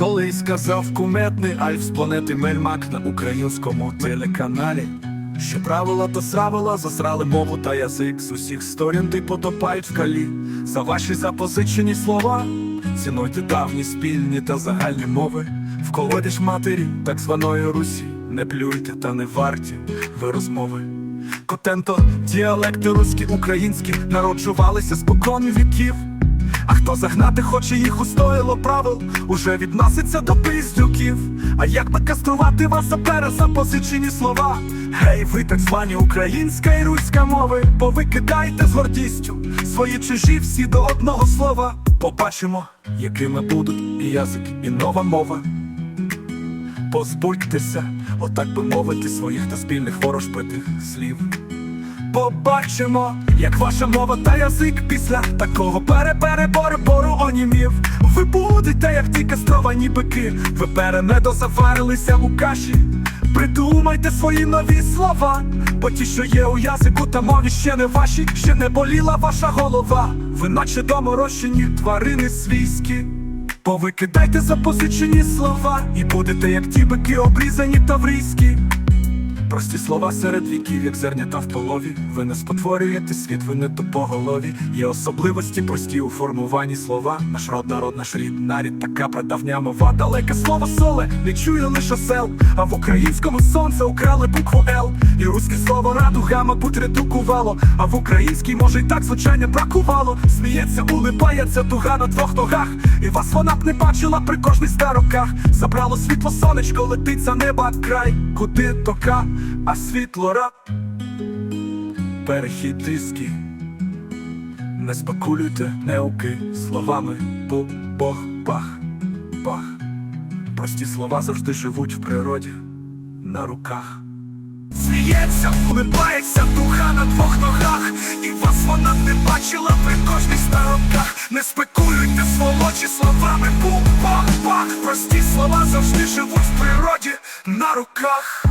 Колись сказав куметний альф з планети Мельмак на українському телеканалі. Що правила то сравила, засрали мову та язик з усіх сторін ти потопають в калі. За ваші запозичені слова, цінуйте давні спільні та загальні мови. В колоді ж матері так званої Русі, не плюйте та не варті ви розмови. Котенто, діалекти руські, українські народжувалися спокон віків. Хто загнати хоче їх устоїло правил, уже відноситься до пиздюків. А як би каструвати вас за перезапозичені слова? Гей, ви так звані українська і руська мови, повикидайте з гордістю свої чужі всі до одного слова. Побачимо, якими будуть і язик, і нова мова. Позбудьтеся, отак би мовити, своїх та спільних ворожбитих слів. Побачимо, як ваша мова та язик після такого переперебору онімів. Ви будете, як ті кастровані бики, ви перемедо заварилися у каші. Придумайте свої нові слова, бо ті, що є у язику та мові, ще не ваші, ще не боліла ваша голова. Ви наче доморощені тварини свійські. Повикидайте запозичені слова, і будете, як ті бики, обрізані таврійські. Прості слова серед віків, як зернята в полові. Ви не спотворюєте світ, ви не тупоголові. Є особливості прості у формуванні слова. Наш род, народ, наш рід, нарід, така прадавня мова. Далеке слово соле, не чує лише сел. А в українському сонце украли букву Л. І руське слово радуга, мабуть, редукувало. А в українській, може, й так звучання бракувало. Сміється, улипається дуга на двох ногах. І вас вона б не бачила при кожній ста роках. Забрало світло сонечко, летить за неба край, куди тока, а світло раб Перехід диски Не спекулюйте неуки словами бу бог бах бах Прості слова завжди живуть в природі на руках. Сміється, улибається духа на двох ногах, і вас вона не бачила при кожній староках. Не спекулюйте сволочі словами бу бах бах Прості слова завжди живуть в природі на руках.